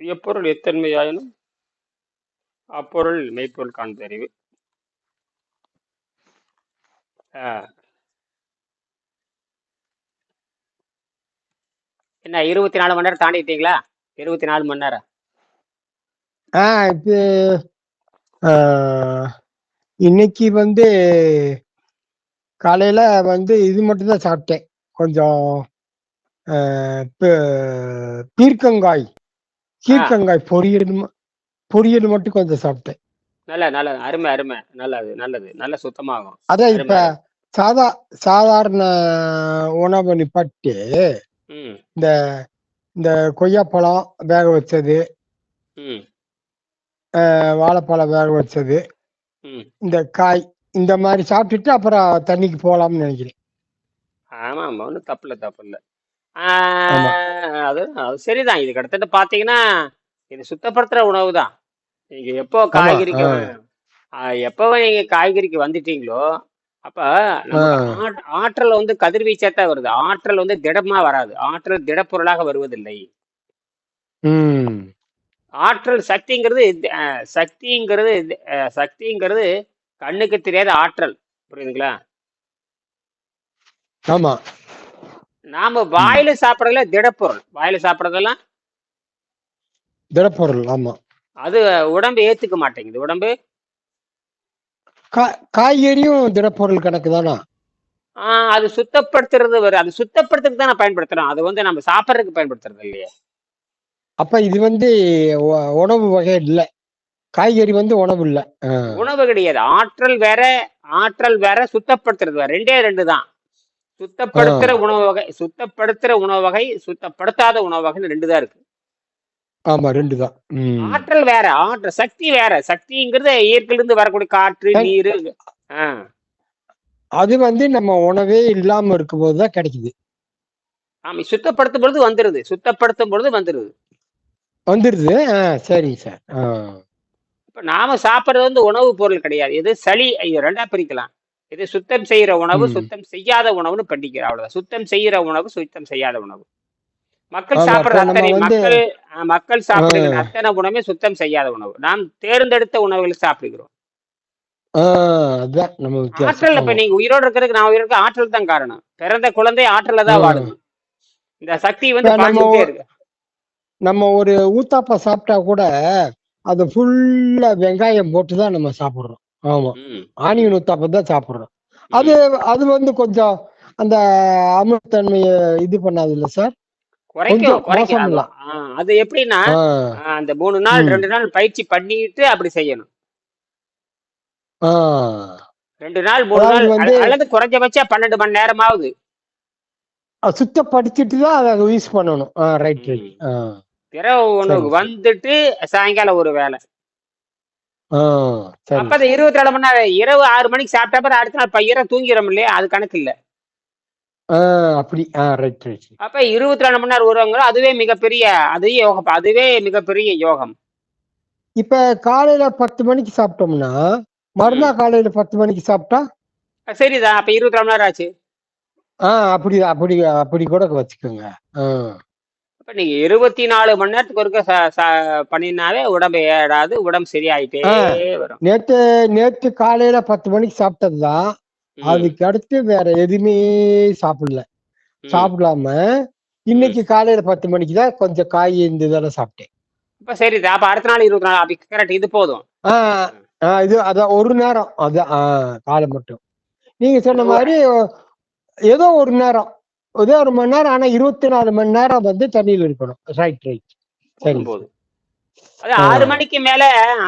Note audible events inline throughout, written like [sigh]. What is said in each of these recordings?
எப்பொருள் எத்தன்மையாயினும் அப்பொருள் மெய்ப்பொருள் காண்பறிவு என்ன இருபத்தி நாலு மணி நேரம் தாண்டிட்டீங்களா? இருபத்தி நாலு மணி நேரம். ஆ இது இன்னைக்கு வந்து காலையில வந்து இது மட்டும்தான் சாப்பிட்டேன். கொஞ்சம் பீர்க்கங்காய். கீர்க்கங்காய் பொரியல் பொரியல் மட்டும் கொஞ்சம் சாப்பிட்டேன். நல்ல நல்ல அருமை அருமை. நல்லது நல்லது. நல்ல சுத்தமாகும். அதான் இப்ப சாதா சாதாரண உணவு நிப்பாட்டி இந்த இந்த கொய்யாப்பழம் வேக வச்சது வாழைப்பழம் வேக வச்சது இந்த காய் இந்த மாதிரி சாப்பிட்டுட்டு அப்புறம் தண்ணிக்கு போகலாம்னு நினைக்கிறேன். ஆமாம் ஆமாம். ஒன்றும் தப்பு இல்லை தப்பு இல்லை. ஆமா அது சரிதான். இது கிட்டத்தட்ட பார்த்தீங்கன்னா இது சுத்தப்படுத்துகிற உணவு தான் நீங்கள் எப்போ காய்கறிக்கு எப்போ நீங்கள் காய்கறிக்கு வந்துட்டீங்களோ அப்போ ஆற்றல் வந்து கதிர்வீச்சாக தான் வருது. ஆற்றல் வந்து திடமாக வராது. ஆற்றல் திடப்பொருளாக வருவதில்லை. ஆற்றல் சக்திங்கிறது சக்திங்கிறது சக்திங்கிறது கண்ணுக்கு தெரியாத ஆற்றல். புரியுதுங்களா? ஆமா. நாம வாயில சாப்பிட்றதுல திடப்பொருள். வாயில சாப்பிட்றதெல்லாம் திடப்பொருள் ஆமா. அது உடம்பு ஏத்துக்க மாட்டேங்குது. உடம்பு காய்கறியும் திடப்பொருள் கணக்கு தானா? அது சுத்தப்படுத்துறது வரும் அது சுத்தப்படுத்துறதுக்கு தான் பயன்படுத்துறோம். அது வந்து நம்ம சாப்பிட்றதுக்கு பயன்படுத்துறது இல்லையே. அப்ப இது வந்து உணவு வகை இல்லை. காய்கறி வந்து உணவு இல்லை. உணவு கிடையாது. ஆற்றல் வேற ஆற்றல் வேற சுத்தப்படுத்துறது வேற. ரெண்டே ரெண்டு தான். சுத்தப்படுத்துற உணவு வகை சுத்தப்படுத்துற உணவு வகை சுத்தப்படுத்தாத உணவு வகைன்னு ரெண்டு தான் இருக்கு. ஆமா ரெண்டு தான் ஆற்றல் வேற ஆற்றல் சக்தி வேற. சக்திங்கிறது இயற்கையிலிருந்து வரக்கூடிய காற்று சரி, நீர் அது வந்து நம்ம உணவே இல்லாம இருக்கும்போது தான் கிடைக்குது. ஆமா சுத்தப்படுத்தும் பொழுது வந்துருது. சுத்தப்படுத்தும் பொழுது வந்துருது. சரிங்க சார் ஆ. இப்ப நாம சாப்பிடுறது வந்து உணவு பொருள் கிடையாது. இது சளி இது ரெண்டா பிரிக்கலாம். இது சுத்தம் செய்யற உணவு சுத்தம் செய்யாத உணவுன்னு பண்ணிக்கிற அவ்வளவுதான். சுத்தம் செய்யற உணவு சுத்தம் செய்யாத உணவு. மக்கள் சாப்பிடுற அத்தனை மக்கள் மக்கள் சாப்பிடுகிற அத்தனை உணவுமே சுத்தம் செய்யாத உணவு. நாம் தேர்ந்தெடுத்த உணவுகளை சாப்பிடுகிறோம். ஆற்றல் இப்ப நீங்க உயிரோடு இருக்கிறதுக்கு நான் உயிரோடு ஆற்றல் தான் காரணம். பிறந்த குழந்தை ஆற்றல தான் வாழுது. இந்த சக்தி வந்து நம்ம ஒரு ஊத்தாப்ப சாப்பிட்டா கூட அது ஃபுல்லா வெங்காயம் போட்டு தான் நம்ம சாப்பிடுறோம். ஆமா. ஆனியன் தான் சாப்பிடுறோம். அது அது வந்து கொஞ்சம் அந்த அமிர்தன்மையை இது பண்ணாது இல்ல சார்? குறைக்கும் மோசம் அது எப்படின்னா அந்த மூணு நாள் ரெண்டு நாள் பயிற்சி பண்ணிட்டு அப்படி செய்யணும். ரெண்டு நாள் மூணு நாள் வந்து அல்ல- அல்லது குறைஞ்சபட்சம் பன்னெண்டு மணி நேரமாவது. அஹ், சுத்தப்படுத்திட்டு தான் அதை யூஸ் பண்ணணும். ரைட் ரைட் பிறகு சரி. வந்துட்டு சாயங்காலம் ஒரு வேலை. அப்ப அந்த இருபத்தி நாலு மணி நேரம் இரவு ஆறு மணிக்கு சாப்பிட்ட பிறகு அடுத்த நாள் பையன் தூங்கிறோம் இல்லையா அது கணக்கு இல்ல. ஆ அப்படி ஆ ரைட் ரைட் அப்ப இருபத்தி நாலு மணி நேரம் வருவாங்க அதுவே மிகப்பெரிய அதுவே யோகம் அதுவே மிகப்பெரிய யோகம். இப்ப காலையில பத்து மணிக்கு சாப்பிட்டோம்னா மறுநாள் காலையில பத்து மணிக்கு சாப்பிட்டா? சரிதான் அப்ப இருபத்தி நாலு மணி நேரம் ஆச்சு. ஆ அப்படி அப்படி அப்படி கூட வச்சுக்கோங்க. ஆ. அப்ப நீங்க இருபத்தி நாலு மணி நேரத்துக்கு ஒருக்க பண்ணினாவே உடம்பு ஏறாது உடம்பு சரியாயிட்டே வரும். நேத்து நேத்து காலையில பத்து மணிக்கு சாப்பிட்டதுதான். அதுக்கு அடுத்து வேற எதுவுமே சாப்பிடல. சாப்பிடாம இன்னைக்கு காலையில பத்து மணிக்கு தான் கொஞ்சம் காய் இந்த இதெல்லாம் சாப்பிட்டேன். அப்ப சரி அப்ப அடுத்த நாள் இருபத்தி நாலு அப்படி கரெக்ட் இது போதும். இது அதான் ஒரு நேரம் அதான் காலை மட்டும். நீங்க சொன்ன மாதிரி ஏதோ ஒரு நேரம். ஏதோ ஒரு மணி நேரம் ஆனா இருபத்தி நாலு மணி நேரம் வந்து தண்ணியில் இருக்கணும். ரைட் ரைட் சரி ஆறு மணிக்கு மேல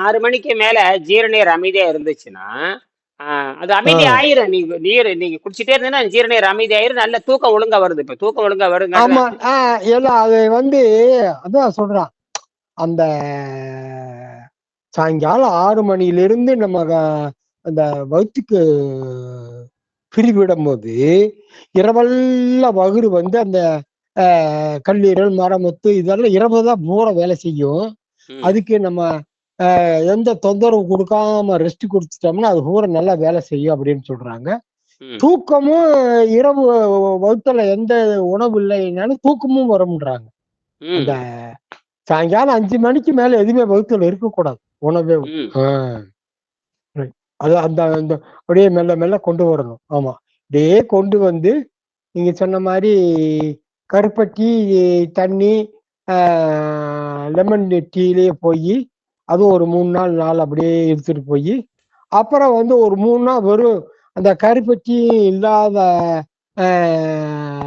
ஆறு மணிக்கு மேல ஜீரநீர் அமைதியா இருந்துச்சுன்னா அது அமைதி ஆயிரும். நீங்க நீர் நீங்க குடிச்சிட்டே இருந்தீங்கன்னா ஜீரநீர் அமைதி ஆயிரும். நல்ல தூக்கம் ஒழுங்கா வருது இப்ப. தூக்கம் ஒழுங்கா வருங்காட்டி ஆமா எல்லாம் அது வந்து அதான் சொல்றான். அந்த சாயங்காலம் ஆறு மணியிலிருந்து நம்ம அந்த வயிற்றுக்கு பிரிவிடும் போது இரவெல்லாம் வகுறு வந்து அந்த கல்லீரல் மரமுத்து இதெல்லாம் இரவு தான் பூரா வேலை செய்யும். அதுக்கு நம்ம எந்த தொந்தரவு கொடுக்காம ரெஸ்ட் கொடுத்துட்டோம்னா அது பூரா நல்லா வேலை செய்யும் அப்படின்னு சொல்றாங்க. தூக்கமும் இரவு வகுத்துல எந்த உணவு இல்லைனாலும் தூக்கமும் வரும்ன்றாங்க. ம். அந்த சாயங்காலம் அஞ்சு மணிக்கு மேல எதுவுமே வகுத்துல இருக்கக்கூடாது. உணவே. அது அந்த அந்த அப்படியே மெல்ல மெல்ல கொண்டு வரணும். ஆமா. அப்படியே கொண்டு வந்து நீங்க சொன்ன மாதிரி கருப்பட்டி தண்ணி லெமன் டீலேயே போய் அது ஒரு மூணு நாள் நாள் அப்படியே எடுத்துட்டு போய் அப்புறம் வந்து ஒரு மூணு நாள் வெறும் அந்த கருப்பட்டி இல்லாத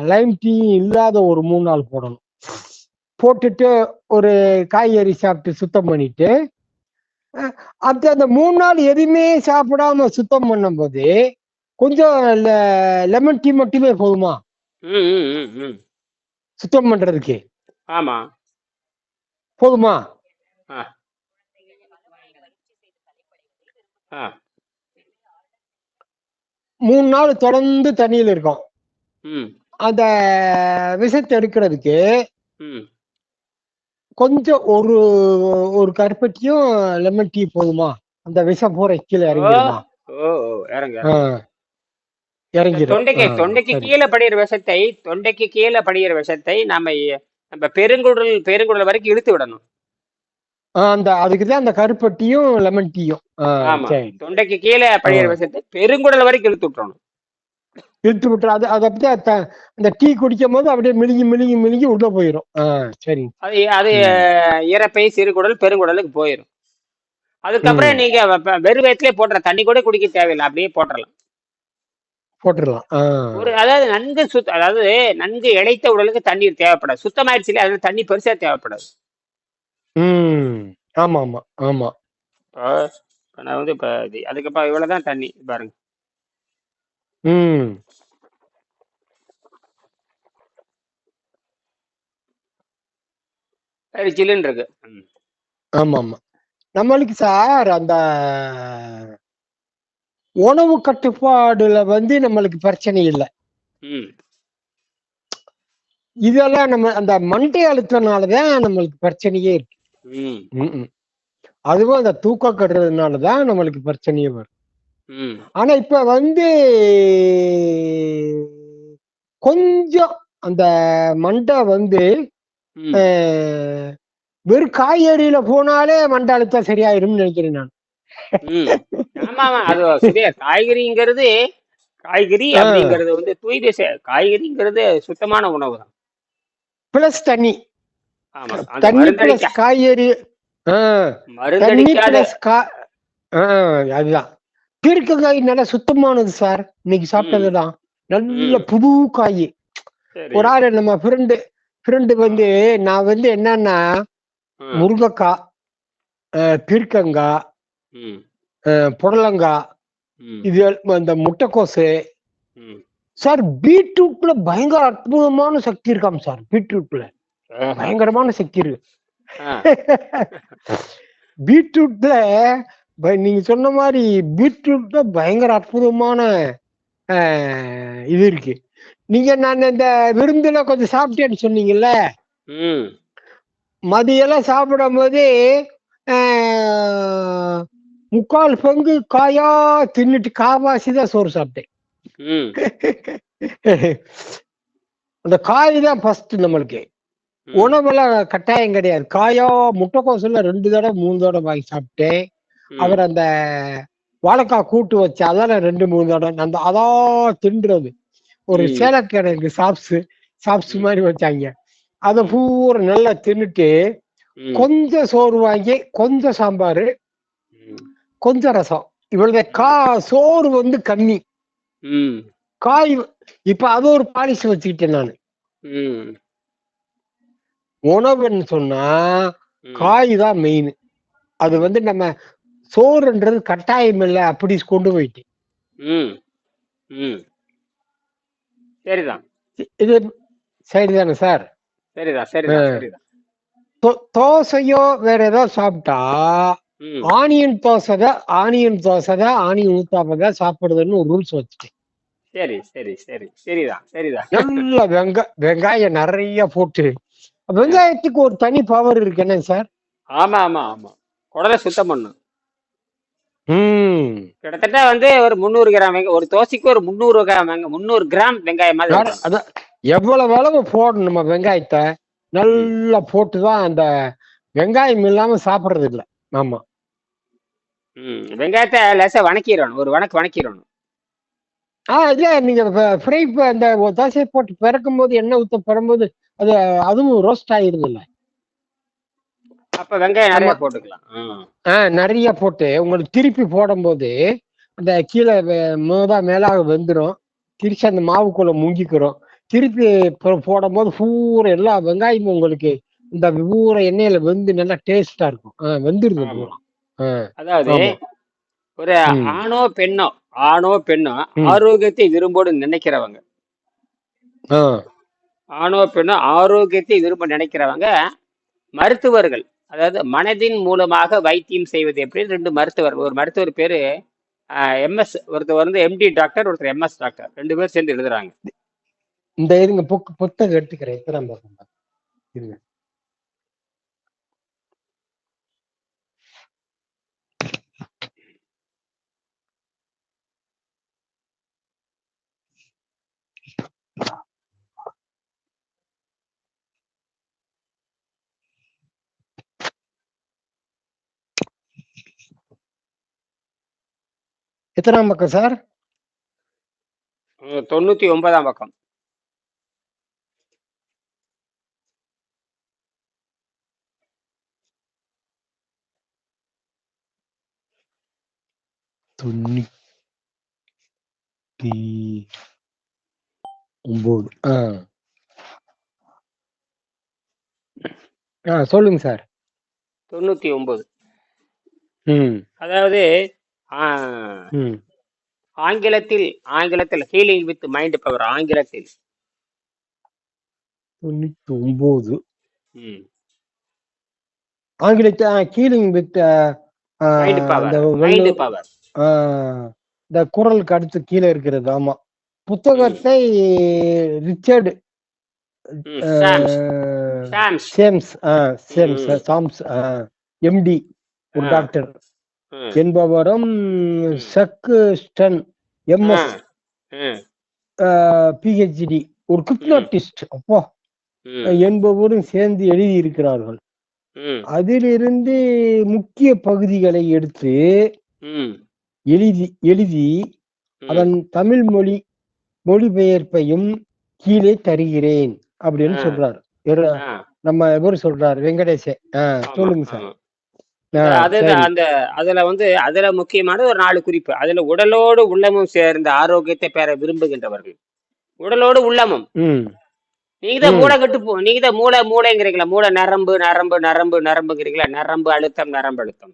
லைம் டீ இல்லாத ஒரு மூணு நாள் போடணும். போட்டுட்டு ஒரு காய்கறி சாப்பிட்டு சுத்தம் பண்ணிட்டு அது அந்த மூணு நாள் எதுவுமே சாப்பிடாம சுத்தம் பண்ணும்போது கொஞ்சம் லெமன் டீ மட்டுமே போதுமா? சுத்தம் பண்றதுக்கு. ஆமா. போதுமா? மூணு நாள் தொடர்ந்து தண்ணியில் இருக்கும். ம். அந்த விஷத்தை எடுக்கிறதுக்கு ம். கொஞ்சம் ஒரு ஒரு கருப்பட்டியும் லெமன் டீ போதுமா? அந்த விஷம் பூரா கீழே இறங்கிடுமா? ஓ ஓ, இறங்கு ஆ, இறங்கு. இறங்கிடும். தொண்டைக்கு தொண்டைக்கு கீழே படிகிற விஷத்தை தொண்டைக்கு கீழே படிகிற விஷத்தை நம்ம நம்ம பெருங்குடல் பெருங்குடல் வரைக்கும் இழுத்து விடணும். அந்த அதுக்கு தான் அந்த கருப்பட்டியும் லெமன் டீயும் தொண்டைக்கு கீழே படிகிற விஷத்தை பெருங்குடல் வரைக்கும் இழுத்து விட்டுறணும். இழுத்து விட்டுரு. அது அது அப்படியே அந்த டீ குடிக்கும் போது அப்படியே மிழுங்கி மிழுங்கி மிழுங்கி உள்ள போயிடும் ஆ சரி. அது அது. இறப்பை சிறுகுடல் பெருங்குடலுக்கு போயிடும் அதுக்கப்புறம். நீங்க வெறும் வயிற்றுலயே போட்டுற தண்ணி கூட குடிக்க தேவையில்லை. அப்படியே போட்டுடலாம் ஆ. ஒரு அதாவது நன்கு சுத்த அதாவது நன்கு இழைத்த உடலுக்கு தண்ணீர் தேவைப்படாது. சுத்தமாயிடுச்சு அதனால தண்ணி பெருசா தேவைப்படாது. ம். ஆமா ஆமா ஆமா. நான் வந்து இப்போ அதுக்கப்புறம் இவ்வளவுதான் தண்ணி பாருங்க. ம். அது சில்லுன்னு இருக்கு. ம். ஆமா ஆமா நம்மளுக்கு சார் அந்த உணவு கட்டுப்பாடுல வந்து நம்மளுக்கு பிரச்சனை இல்லை. ம். இதெல்லாம் நம்ம அந்த மண்டை அழுத்தனாலதான் நம்மளுக்கு பிரச்சனையே இருக்கு. ம். ம்ம். அதுவும் அந்த தூக்கம் கட்டுறதுனாலதான் நம்மளுக்கு பிரச்சனையே வரும். ஆனா இப்ப வந்து கொஞ்சம் அந்த மண்டை வந்து வெறும் காய்கறியில போனாலே மண்டை அழுத்தம் சரியாயிரும்னு நினைக்கிறேன் நான். ம். ஆமா ஆமா அது சரியா காய்கறிங்கிறது காய்கறி. அப்படிங்கிறது வந்து செய்- காய்கறிங்கிறது சுத்தமான உணவு தான். பிளஸ் தண்ணி. தண்ணி பிளஸ் காய்கறி ஆஹ் தண்ணி மருந்தடிக்காத பிளஸ் கா ஆஹ் அதுதான் பீர்க்கங்காய் நல்லா சுத்தமானது சார். இன்னைக்கு சாப்பிட்டதுதான். நல்ல. புது காய். ஒரு ஆள் நம்ம ஃப்ரெண்டு ஃப்ரெண்டு வந்து நான் வந்து என்னன்னா முருங்கைக்காய் பீர்க்கங்காய் புடலங்காய் இது இந்த முட்டைக்கோசு. சார் பீட்ரூட்ல பயங்கர அற்புதமான சக்தி இருக்காம் சார் பீட்ரூட்ல. பயங்கரமான சக்தி இருக்கு. [laughs] பீட்ரூட்ல நீங்க சொன்ன மாதிரி பீட்ரூட்ல பயங்கர அற்புதமான இது இருக்கு. நீங்க நான் இந்த விருந்துல கொஞ்சம் சாப்பிட்டேன்னு சொன்னீங்கல்ல? மதியெல்லாம் சாப்பிடும் போது முக்கால் பங்கு காயா தின்னுட்டு காவாசி தான் சோறு சாப்பிட்டேன். [laughs] அந்த காய் தான் ஃபர்ஸ்ட் நம்மளுக்கு. உணவெல்லாம் கட்டாயம் கிடையாது. காயா முட்டைக்கோசுல ரெண்டு தடவை மூணு தடவை வாங்கி சாப்பிட்டேன். அவர் அந்த வாழைக்காய் கூட்டு வச்சு அதெல்லாம் ரெண்டு மூணு தடவை அந்த அதான் தின்றது. ஒரு. சேலக்கிழங்கு சாப்ஸ் சாப்ஸ். மாதிரி வச்சாங்க. அதை பூரா நல்லா தின்னுட்டு கொஞ்சம் சோறு வாங்கி கொஞ்சம் சாம்பார் கொஞ்சம் ரசம். இவ்வளவு கா சோறு வந்து கம்மி காய் இப்ப அது ஒரு பாலிசி வச்சுக்கிட்டேன் நான். உணவுன்னு சொன்னா. காய் தான் மெயின் அது வந்து நம்ம சோறுன்றது கட்டாயம் இல்லை அப்படி கொண்டு ம். சரிதான். இது சரிதானே சார்? சரிதான் சரிதான் தோசையோ வேற ஏதாவது சாப்பிட்டா ஆனியன் தோசை தான் ஆனியன் தோசை தான் ஆனியன் ஊத்தாம தான் சாப்பிடுறதுன்னு ஒரு ரூல்ஸ் வச்சுட்டேன். சரி சரி சரி. சரிதான் சரிதான். நல்ல வெங்க வெங்காயம் நிறைய போட்டு. வெங்காயத்துக்கு ஒரு தனி பவர் இருக்கு என்ன சார்? ஆமா ஆமா ஆமா. குடலை சுத்தம் பண்ணும் கிட்டத்தட்ட வந்து ஒரு முந்நூறு கிராம் வெங்க ஒரு தோசைக்கு ஒரு முந்நூறு கிராம் முந்நூறு கிராம் வெங்காயம் மாதிரி அத- அத எவ்வளவு அளவு போடணும் நம்ம வெங்காயத்தை? நல்லா போட்டு தான் அந்த வெங்காயம் இல்லாம சாப்பிடுறது இல்ல. ஆமா. ம். வெங்காயத்தை லேசா வணக்கிடணும். ஒரு வணக்கு வணக்கிடணும். ஆ இல்ல நீங்க ஃப்ரை அந்த தோசையை போட்டு பிறக்கும் போது எண்ணெய் ஊத்த பிறக்கும்போது அது அதுவும் ரோஸ்ட் இல்ல அப்ப வெங்காயம் நிறைய. போட்டுக்கலாம். ஆ நிறைய போட்டு உங்களுக்கு திருப்பி போடும்போது அந்த கீழே மோதா மேலாக வெந்துடும் திருச்சி அந்த மாவுக்குள்ள முங்கிக்கிறோம் திருப்பி போடும்போது பூரா எல்லா வெங்காயமும் உங்களுக்கு இந்த பூரா எண்ணெயில வெந்து நல்லா டேஸ்டா இருக்கும் வெந்துருது அதாவது. ஒரு. ஆணோ பெண்ணோ ஆணோ பெண்ணோ. ஆரோக்கியத்தை விரும்போடு நினைக்கிறவங்க ஆணோ பெண்ணோ ஆரோக்கியத்தை விரும்ப நினைக்கிறவங்க மருத்துவர்கள் அதாவது மனதின் மூலமாக வைத்தியம் செய்வது எப்படி? ரெண்டு மருத்துவர் ஒரு மருத்துவர் பேரு எம்எஸ் ஒருத்தர் வந்து எம்டி டாக்டர் ஒருத்தர் எம்எஸ் டாக்டர். ரெண்டு பேரும் சேர்ந்து எழுதுறாங்க. இந்த இருங்க புக் புத்தகம் எடுத்துக்கிறேன். எத்தனாம் பக்கம் இருங்க. எத்தனாம் பக்கம் சார்? தொண்ணூத்தி ஒன்பதாம் பக்கம். தொண்ணூத்தி ஒன்பது ஆ. ஆ சொல்லுங்க சார். தொண்ணூத்தி ஒன்பது. ம். அதாவது ஆ, ம். ஆங்கிலத்தில் ஆங்கிலத்தில் ஹீலிங் வித் மைண்ட் பவர் ஆங்கிலத்தில். தொண்ணூத்தி ஒன்பது ம், ஆங்கிலத்தை கீலிங் with mind power mind power இந்த குரலுக்கு அடுத்து கீழே இருக்கிறது ஆமா. புத்தகத்தை Richard Sams. Sams. Sams MD ஒரு. டாக்டர். என்பவரும் சக்கு ஸ்டன் எம்எஸ் பிஹெச்டி ஒரு கிப்னோட்டிஸ்ட் அப்போ என்பவரும் சேர்ந்து எழுதியிருக்கிறார்கள். ம், அதிலிருந்து முக்கிய பகுதிகளை எடுத்து எழுதி எழுதி. அதன் தமிழ் மொழி மொழிபெயர்ப்பையும் கீழே தருகிறேன் அப்படின்னு. சொல்றாரு. நம்ம இவர் சொல்றாரு வெங்கடேஷ் சொல்லுங்க சார். அது. அந்த அதுல வந்து அதுல முக்கியமான ஒரு நாலு குறிப்பு. அதுல உடலோடு உள்ளமும் சேர்ந்த ஆரோக்கியத்தை பெற விரும்புகின்றவர்கள். உடலோடு உள்ளமும். நீங்க தான். மூளை கட்டு போ நீங்க தான் மூளை மூளைங்கிறீங்களா? மூளை நரம்பு நரம்பு நரம்பு நரம்புங்கிறீங்களா? நரம்பு அழுத்தம் நரம்பு அழுத்தம்.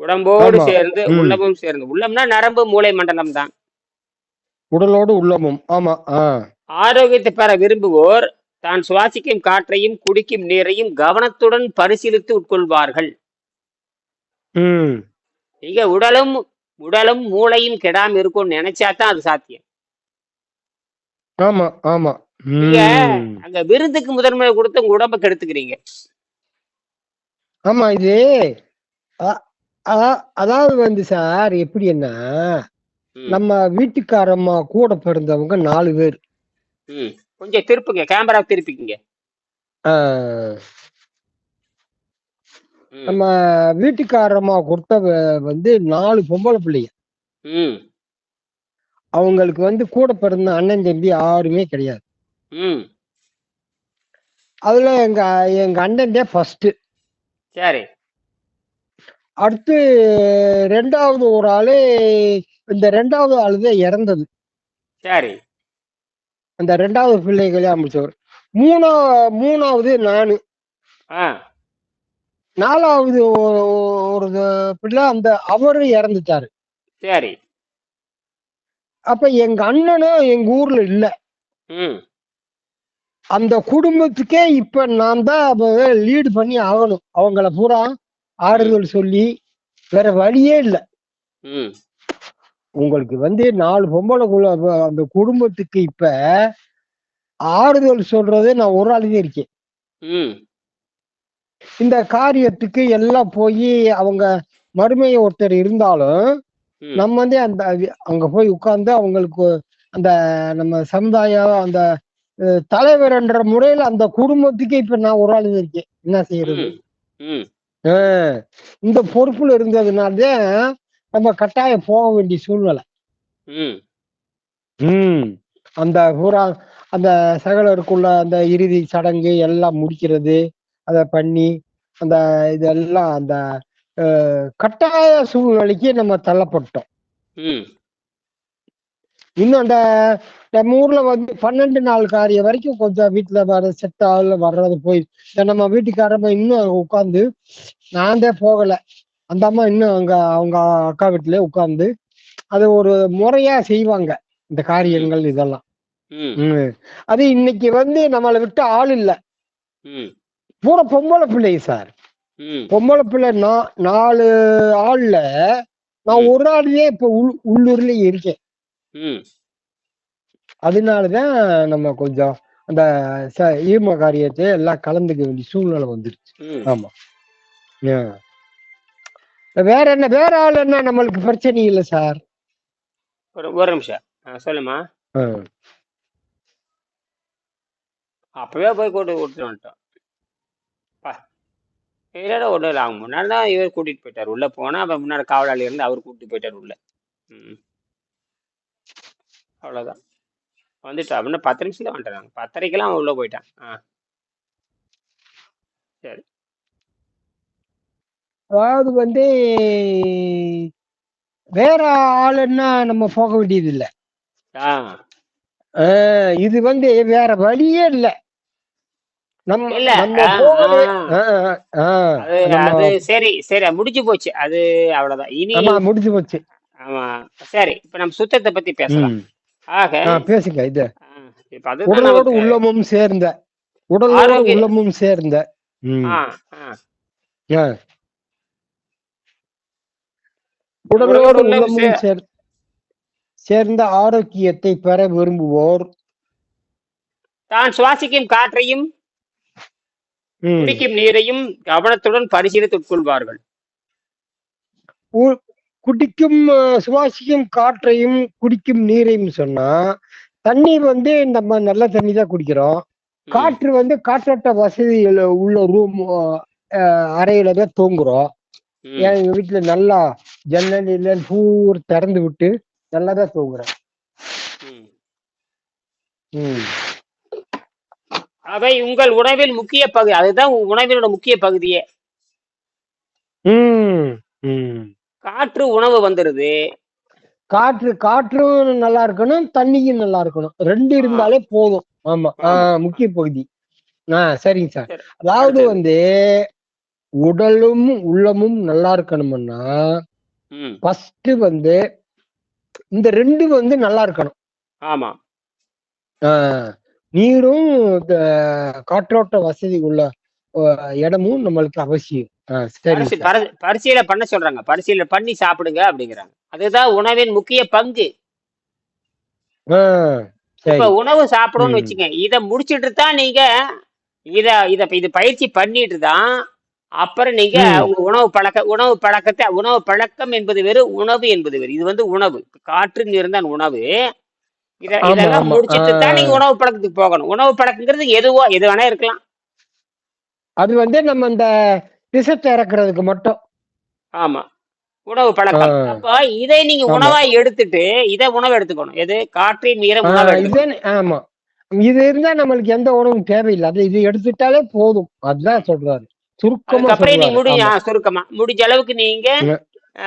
உடம்போடு. சேர்ந்து. உள்ளமும் சேர்ந்து. உள்ளம்னா நரம்பு மூளை மண்டலம் தான் உடலோடு உள்ளமும். ஆமா ஆரோக்கியத்தை பெற விரும்புவோர் தான் சுவாசிக்கும் காற்றையும் குடிக்கும் நீரையும் கவனத்துடன் பரிசீலித்து உட்கொள்வார்கள். ம். நீங்க உடலும் உடலும் மூளையும் கெடாம இருக்கும்னு நினைச்சா தான் அது சாத்தியம். ஆமா ஆமா. நீங்க. அங்க விருந்துக்கு முதன்மை கொடுத்து உங்க உடம்ப கெடுத்துக்கிறீங்க. ஆமா இது அதாவது வந்து சார் எப்படின்னா நம்ம வீட்டுக்காரம்மா கூட பிறந்தவங்க நாலு பேர். கொஞ்சம் திருப்புங்க கேமரா திருப்பிக்குங்க. நம்ம வீட்டுக்காரம்மா கொடுத்த வந்து நாலு பொம்பளை பிள்ளைங்க. அவங்களுக்கு வந்து கூட பிறந்த அண்ணன் தம்பி யாருமே கிடையாது. அதுல எங்க எங்க அண்ணன் தான் ஃபர்ஸ்ட் சரி. அடுத்து ரெண்டாவது ஒரு ஆளு இந்த ரெண்டாவது ஆளு தான் இறந்தது. சரி. அந்த ரெண்டாவது பிள்ளைகளே அமைச்சவர். மூணா மூணாவது நானு. நாலாவது ஒரு பிள்ளை அந்த அவரு இறந்துட்டாரு. சரி. அப்ப எங்க அண்ணனும் எங்க ஊர்ல இல்ல. ம். அந்த குடும்பத்துக்கே இப்ப நான் தான் லீடு பண்ணி ஆகணும். அவங்கள பூரா ஆறுதல் சொல்லி வேற வழியே இல்ல. ம். உங்களுக்கு வந்து நாலு பொம்பளை குள்ள- அப்ப அந்த குடும்பத்துக்கு இப்ப ஆறுதல் சொல்றது நான் ஒரு ஆளுதே இருக்கேன். ம். இந்த காரியத்துக்கு எல்லாம் போய் அவங்க மறுமைய ஒருத்தர் இருந்தாலும். நம்ம வந்து அந்த அங்க போய் உட்கார்ந்து அவங்களுக்கு அந்த நம்ம சமுதாயம் அந்த தலைவர்ன்ற முறையில அந்த குடும்பத்துக்கு இப்ப நான் ஒரு ஆளு இருக்கேன் என்ன செய்யறது? இந்த பொறுப்புல இருந்ததுனால நம்ம கட்டாயம் போக வேண்டிய சூழ்நிலை. ம். ம். அந்த பூரா அந்த சகலருக்குள்ள அந்த இறுதி சடங்கு எல்லாம் முடிக்கிறது. அதை பண்ணி அந்த இதெல்லாம் அந்த கட்டாய சூழ்நிலைக்கு நம்ம தள்ளப்பட்டோம். இன்னும் அந்த நம்ம ஊர்ல வந்து பன்னெண்டு நாள் காரியம் வரைக்கும் கொஞ்சம் வீட்டுல வர செட் ஆகல வர்றது போய் நம்ம வீட்டுக்காரம்மா இன்னும் உட்காந்து நான் தான் போகல. அந்த அம்மா இன்னும் அங்க அவங்க அக்கா வீட்டுல உட்காந்து அது ஒரு முறையா செய்வாங்க இந்த காரியங்கள் இதெல்லாம். அது இன்னைக்கு வந்து நம்மளை விட்டு ஆள் இல்ல. பூரா பொம்பளை பிள்ளைங்க சார். பொம்பளை பிள்ளை நா- நாலு ஆள்ல நான். ஒரு ஆளுயே இப்ப உள் உள்ளூர்ல இருக்கேன். ம். அதனாலதான் நம்ம கொஞ்சம் அந்த ஈம காரியத்தை எல்லாம் கலந்துக்க வேண்டிய சூழ்நிலை வந்துருச்சு. ஆமா. வேற என்ன வேற ஆள் என்ன நம்மளுக்கு பிரச்சனை இல்லை சார்? ஒரு நிமிஷம். சொல்லுமா ஆ. அப்பவே போய் கூட்டு விட்டு வந்துட்டோம். இல்லைடா ஒன்றும் இல்லை அவங்க முன்னாடி தான் இவர் கூட்டிகிட்டு போயிட்டார். உள்ளே போனால் அப்போ முன்னாடி காவலாளி இருந்து அவர் கூட்டிட்டு போயிட்டார் உள்ள. ம். அவ்வளோதான் வந்துட்டா. அப்படின்னா பத்து நிமிஷத்துல வந்துட்டாங்க. பத்தரைக்கெல்லாம் அவன் உள்ளே போயிட்டான். ஆ. சரி. அதாவது வந்து வேற ஆளுன்னா நம்ம போக வேண்டியது இல்லை ஆ இது வந்து வேற வழியே இல்லை. நம்ம சரி சரி முடிஞ்சு போச்சு. அது அவ்வளோதான் இனி முடிஞ்சு போச்சு. ஆமா சரி இப்போ நம்ம சுத்தத்தை பத்தி பேசலாம். ஆக பேசுங்க இது. உடலோடு உள்ளமும் சேர்ந்த உடலோடு உள்ளமும் சேர்ந்த. உடலோடு உடலோடு உள்ளம் உள்ளமும் சேர் சேர்ந்த ஆரோக்கியத்தை பெற விரும்புவோர். தான் சுவாசிக்கும் காற்றையும் குடிக்கும் நீரையும் கவனத்துடன் பரிசீலித்து உட்கொள்வார்கள் குடிக்கும் சுவாசிக்கும் காற்றையும் குடிக்கும் நீரையும் சொன்னா தண்ணி வந்து நம்ம நல்ல தண்ணி தான் குடிக்கிறோம். காற்று வந்து காற்றோட்ட வசதி உள்ள ரூம் அறையில தான் தூங்குறோம். ம். எங்க வீட்டுல நல்லா ஜன்னல் இல்லைன்னு பூர் திறந்து விட்டு நல்லா தான் தூங்குறேன். ம். அவை உங்கள் உணவில் முக்கிய பகுதி அதுதான் உணவினோட முக்கிய பகுதியே. காற்று உணவு வந்துருது. காற்று காற்றும் நல்லா இருக்கணும் தண்ணியும் நல்லா இருக்கணும். ரெண்டு இருந்தாலே போதும். ஆமா. ஆ, ஆமா. முக்கிய பகுதி. ஆ சரிங்க சார். அதாவது வந்து உடலும் உள்ளமும் நல்லா இருக்கணும்னா ஃபர்ஸ்ட் வந்து இந்த ரெண்டு வந்து நல்லா இருக்கணும். ஆமா. ஆ, நீரும் காற்றோட்ட வசதி உள்ள இடமும் நம்மளுக்கு அவசியம். பரிசீலனை பண்ண சொல்றாங்க. பரிசீலனை பண்ணி சாப்பிடுங்க அப்படிங்கிறாங்க. அதுதான் உணவின் முக்கிய பங்கு. இப்ப உணவு சாப்பிடணும்னு வச்சுங்க இத முடிச்சிட்டு தான் நீங்க இத இத இது பயிற்சி பண்ணிட்டு தான் அப்புறம் நீங்க உங்க உணவு பழக்க உணவு பழக்கத்தை உணவு பழக்கம் என்பது வேறு உணவு என்பது வேறு. இது வந்து உணவு. காற்று நீர் தான் உணவு. இதெல்லாம் முடிச்சிட்டு தான் நீங்க உணவு பழக்கத்துக்கு போகணும். உணவு பழக்கங்கிறது எதுவோ எது வேணா இருக்கலாம். அது வந்து நம்ம இந்த விஷத்தை இறக்குறதுக்கு மட்டும். ஆமா. உணவு பழக்கம். அப்ப இதை நீங்க உணவா எடுத்துட்டு இதை உணவு எடுத்துக்கணும். எது? காற்றை நீரை ஆ, உணவு ஆமா. இது இருந்தா நம்மளுக்கு எந்த உணவும் தேவையில்லை. அது இது எடுத்துட்டாலே போதும். அதுதான் சொல்றாரு. சுருக்கமா நீங்க முடிஞ்ச ஆமா ஆ, சுருக்கமா. முடிஞ்ச அளவுக்கு நீங்க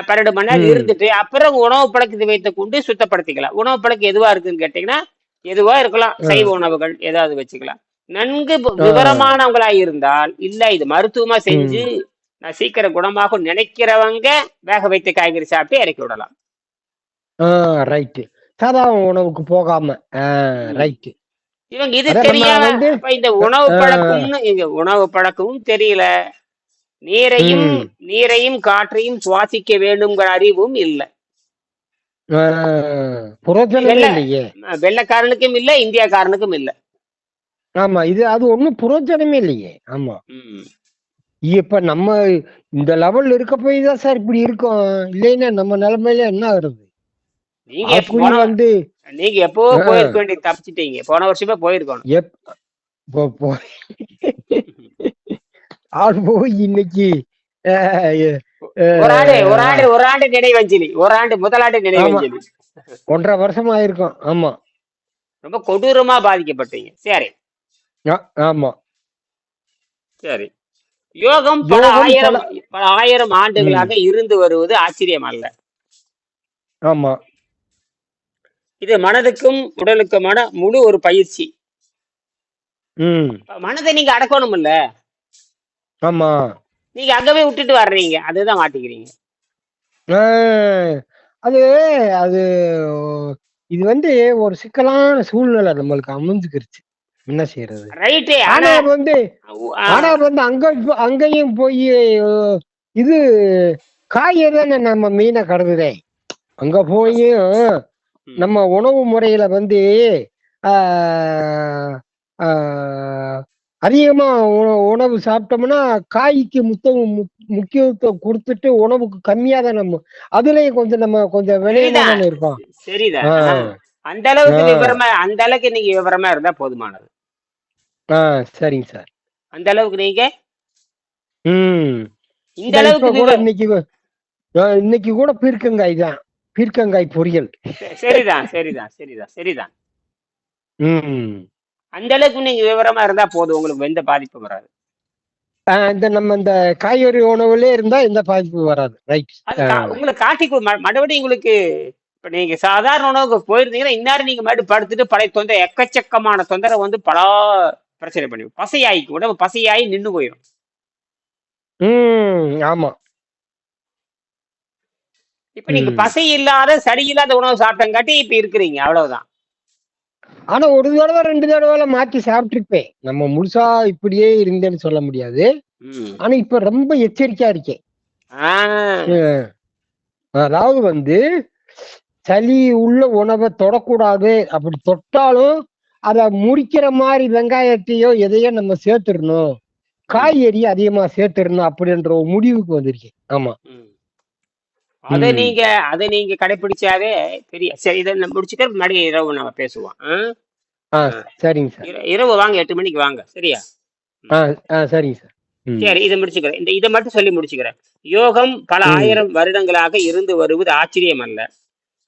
பன்னெண்டு மணி நேரம் இருந்துட்டு அப்புறம் உணவு பழக்கத்தை வைத்துக் கொண்டு சுத்தப்படுத்திக்கலாம். உணவு பழக்கம் எதுவா இருக்குன்னு கேட்டீங்கன்னா எதுவா இருக்கலாம். சைவ உணவுகள் ஏதாவது வச்சுக்கலாம். நன்கு விவரமானவங்களா இருந்தால் இல்ல இது மருத்துவமா செஞ்சு நான் சீக்கிரம் குணமாகும் நினைக்கிறவங்க வேக வைத்த காய்கறி சாப்பிட்டு இறக்கி விடலாம். ரைட்டு உணவுக்கு போகாம. ரைட்டு இவங்க இது தெரியாம இந்த உணவு பழக்கம்னு இங்க உணவு பழக்கமும் தெரியல. நீரையும் நீரையும் காற்றையும் சுவாசிக்க வேண்டும்ங்கிற அறிவும் இல்லை. வெள்ளக்காரனுக்கும் இல்ல இந்தியாக்காரனுக்கும் இல்ல. ஆமா இது அது ஒண்ணும் புரோஜனமே இல்லையே. ஆமா. இப்ப நம்ம இந்த லெவல் இருக்க போய் தான் சார் இப்படி இருக்கோம். இல்லைன்னா நம்ம நிலைமையில என்ன ஆகுறது? நீங்க எப்ப வந்து நீங்க எப்பவோ ஆ, போயிருக்க வேண்டிய தப்பிச்சிட்டீங்க. போன வருஷமே போயிருக்கணும். எப் போ- போ- ஆள் போய் இன்னைக்கு. ஒரு ஆண்டு ஒரு ஆண்டு ஒரு ஆண்டு நினைவஞ்சலி ஒரு ஆண்டு முதலாண்டு நினைவஞ்சலி ஒன்றரை வருஷம் ஆயிருக்கும். ஆமா. ரொம்ப கொடூரமா பாதிக்கப்பட்டீங்க. சரி. ஆமா. சரி. யோகம் பல ஆயிரம் பல ஆயிரம் ஆண்டுகளாக இருந்து வருவது ஆச்சரியம் அல்ல. ஆமா. இது மனதுக்கும் உடலுக்குமான முழு ஒரு பயிற்சி. மனதை நீங்க அடக்கணும் இல்ல ஆமா. நீங்க அங்கவே விட்டுட்டு வர்றீங்க. அதுதான் மாட்டிக்கிறீங்க. ஆஹ், அது அது இது வந்து ஒரு சிக்கலான சூழ்நிலை நம்மளுக்கு அமைஞ்சுக்கிருச்சு. என்ன செய்யறது? ரைட்டு ஆனா ஆனா வந்து ஆ, ஆனா வந்து அங்க போ- அங்கேயும் போய் இது காய்கறி தானே நம்ம மீனை கடவுதே அங்க போய் நம்ம உணவு முறையில வந்து ஆஹ், ஆஹ், அதிகமா உண- உணவு சாப்பிட்டோம்னா காய்க்கு முத்தம் முக்கியத்துவம் கொடுத்துட்டு உணவுக்கு கம்மியா தான் நம்ம அதுலயும் கொஞ்சம் நம்ம கொஞ்சம் விலையில தானே இருக்கோம். சரிதான். அந்த அளவுக்கு. விவரமா அந்த அளவுக்கு நீங்க விவரமா இருந்தா போதுமானது. ஆ சரிங்க சார். அந்த அளவுக்கு நீங்க? ம். இந்த அளவுக்கு கூட இன்னைக்கு இன்னைக்கு கூட பீர்க்கங்காய் தான் பீர்க்கங்காய் பொரியல். சரிதான் சரிதான் சரிதான் சரிதான். ம். அந்த அளவுக்கு நீங்க விவரமா இருந்தா போதும். உங்களுக்கு எந்த பாதிப்பும் வராது. இந்த நம்ம இந்த காய்கறி உணவுல இருந்தா எந்த பாதிப்பு வராது. ரைட். உங்களுக்கு காட்டி மறுபடியும் உங்களுக்கு இப்ப நீங்க சாதாரண உணவுக்கு போயிருந்தீங்கன்னா இந்நேரம் நீங்க மறுபடியும் படுத்துட்டு பழைய தொந்தர எக்கச்சக்கமான தொந்தரவு வந்து பல பிரச்சனை பண்ணி பசையாயிக்கு உடம்பு பசையாயி நின்னு போயிடும் ம் ஆமா. இப்ப நீங்க. பசை இல்லாத சரியில்லாத உணவு சாப்பிட்டங்காட்டி இப்ப இருக்கிறீங்க அவ்வளவுதான். ஆனா ஒரு தடவை ரெண்டு தடவை மாத்தி சாப்பிட்டுருப்பேன். நம்ம முழுசா இப்படியே இருந்தேன்னு சொல்ல முடியாது. ஆனா இப்ப ரொம்ப எச்சரிக்கையா இருக்கேன். அதாவது வந்து சளி உள்ள உணவை தொடக்கூடாது. அப்படி தொட்டாலும் அத முறிக்கிற மாதிரி வெங்காயத்தையோ எதையோ நம்ம சேர்த்துடணும். காய்கறி அதிகமா சேர்த்துடணும் அப்படின்ற ஒரு முடிவுக்கு வந்திருக்கேன். ஆமா. அதை. நீங்க அதை நீங்க கடைபிடிச்சாவே பெரிய சரி இதை முடிச்சுட்டு முன்னாடி இரவு நம்ம பேசுவோம் ஆ? சரிங்க சார் இர- இரவு வாங்க எட்டு மணிக்கு வாங்க சரியா ஆ ஆ சரிங்க சார். சரி இதை முடிச்சுக்கிறேன் இந்த இதை மட்டும் சொல்லி முடிச்சுக்கிறேன் யோகம் பல. ஆயிரம் வருடங்களாக இருந்து வருவது ஆச்சரியம் அல்ல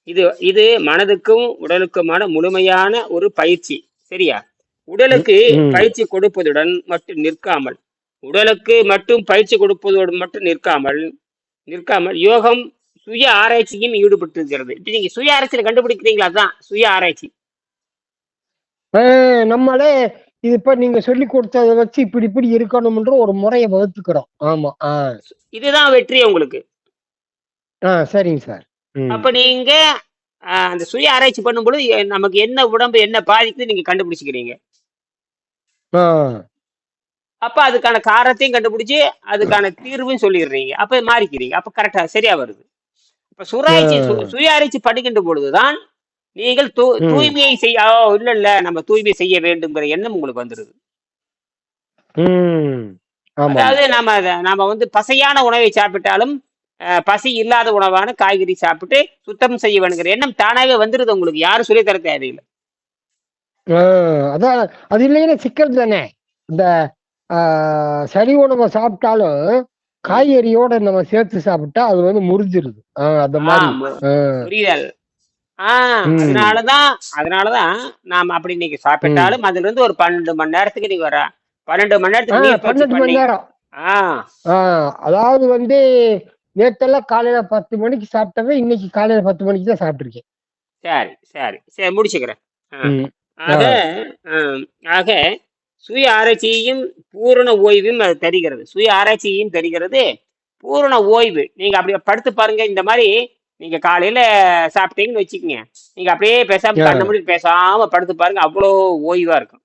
இது இது மனதுக்கும் உடலுக்குமான முழுமையான ஒரு பயிற்சி சரியா உடலுக்கு. பயிற்சி கொடுப்பதுடன் மட்டும் நிற்காமல் உடலுக்கு மட்டும் பயிற்சி கொடுப்பதுடன் மட்டும் நிற்காமல் நிற்காமல் யோகம் சுய ஆராய்ச்சியும் ஈடுபட்டிருக்கிறது. இப்ப நீங்க சுய ஆராய்ச்சியில கண்டுபிடிக்கிறீங்களா? அதான் சுய ஆராய்ச்சி. நம்மளே இது இப்ப நீங்க சொல்லி கொடுத்ததை வச்சு இப்படி இப்படி இருக்கணும்ன்ற ஒரு முறையை வகுத்துக்கிறோம். ஆமா இதுதான் வெற்றி உங்களுக்கு. ஆ சரிங்க சார். அப்ப நீங்க ஆஹ், அந்த சுய ஆராய்ச்சி பண்ணும்பொழுது நமக்கு என்ன உடம்பு என்ன பாதிக்குது நீங்க கண்டுபிடிச்சிக்கிறீங்க. அப்ப அதுக்கான காரணத்தையும் கண்டுபிடிச்சு அதுக்கான தீர்வும் சொல்லிடுறீங்க. அப்ப மாறிக்கிறீங்க. அப்ப கரெக்டா சரியா வருது. இப்ப சுராய்ச்சி சு- சுய ஆராய்ச்சி படிக்கின்ற பொழுதுதான் நீங்கள். தூய்மையை செய்ய இல்ல இல்ல நம்ம தூய்மை செய்ய வேண்டும்ங்கிற எண்ணம் உங்களுக்கு வந்துருது. அதாவது நாம அத- நாம வந்து பசையான உணவை சாப்பிட்டாலும் பசி இல்லாத உணவான காய்கறி சாப்பிட்டு சுத்தம் செய்ய வேணுங்கிற எண்ணம் தானாவே வந்துருது உங்களுக்கு. யாரும் சொல்லி தர தேவையில்லை. அதான் அது இல்லைன்னா சிக்கல் தானே. இந்த சரி உணவை சாப்பிட்டாலும் காய்கறியோட நம்ம சேர்த்து சாப்பிட்டா அது வந்து முறிஞ்சிருது. அந்த மாதிரி. அதனாலதான் அதனாலதான் நாம அப்படி நீங்க சாப்பிட்டாலும் அதுல இருந்து ஒரு பன்னெண்டு மணி நேரத்துக்கு நீங்க வர பன்னெண்டு மணி நேரத்துக்கு பன்னெண்டு மணி நேரம். அதாவது வந்து நேத்தெல்லாம் காலையில பத்து மணிக்கு சாப்பிட்டவன் இன்னைக்கு காலையில பத்து மணிக்கு தான் சாப்பிட்டுருக்கேன். சரி சரி. சரி முடிச்சுக்கிறேன். ஆக ஆக சுய ஆராய்ச்சியையும் பூரண ஓய்வும் அது தருகிறது. சுய ஆராய்ச்சியையும் தருகிறது. பூரண ஓய்வு. நீங்க அப்படியே படுத்து பாருங்க. இந்த மாதிரி நீங்க காலையில சாப்பிட்டீங்கன்னு வச்சுக்கோங்க. நீங்க அப்படியே பேசாம. கண்ண மூடி பேசாம படுத்து பாருங்க. அவ்வளோ ஓய்வா இருக்கும்.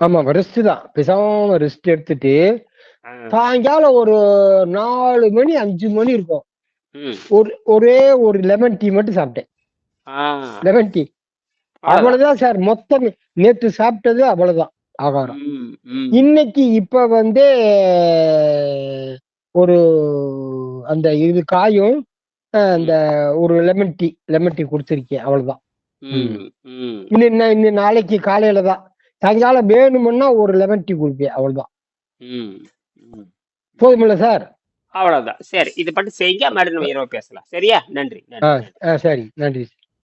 ஆமா ரெஸ்ட் தான். பேசாம ரெஸ்ட் எடுத்துட்டு. சாயங்காலம் ஒரு நாலு மணி அஞ்சு மணி இருக்கும். ஒரு ஒரே ஒரு லெமன் டீ மட்டும் சாப்பிட்டேன். Lemon tea. அவ்வளவுதான் சார். மொத்தம் நேற்று சாப்பிட்டது அவ்வளவுதான். ஆகாரம். இன்னைக்கு இப்ப வந்து ஒரு அந்த இது காயும் அந்த ஒரு லெமன் டீ லெமன் டீ குடிச்சிருக்கேன் அவ்வளவுதான். இன்னும் இன்னும் நாளைக்கு காலையில தான். சாயங்காலம் வேணுமுன்னா ஒரு லெமன் டீ குடிப்பேன் அவ்வளவுதான். போதுமில்ல சார்? அவ்வளவுதான். சரி இது மட்டும் செய்யுங்க இரவு பேசலாம். சரியா? நன்றி சரி. நன்றி